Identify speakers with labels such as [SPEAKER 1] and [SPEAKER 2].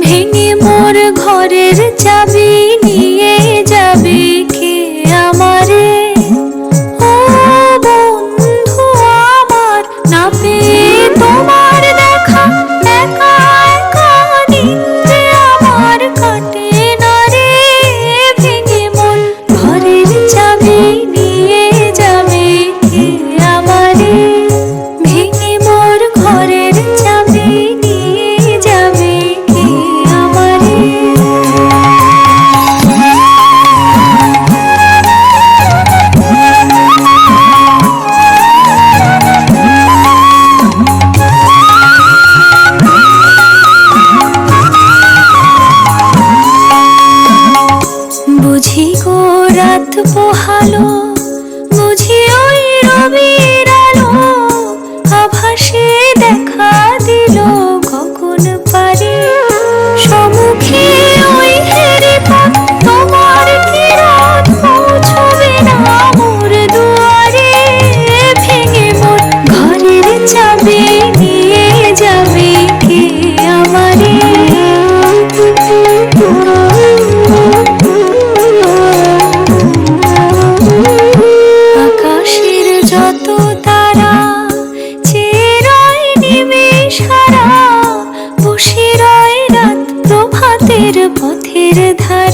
[SPEAKER 1] ভেঙে মোর ঘরের চাবি বুঝি গো রাত পোহালো বুঝি ওই পথের ধারে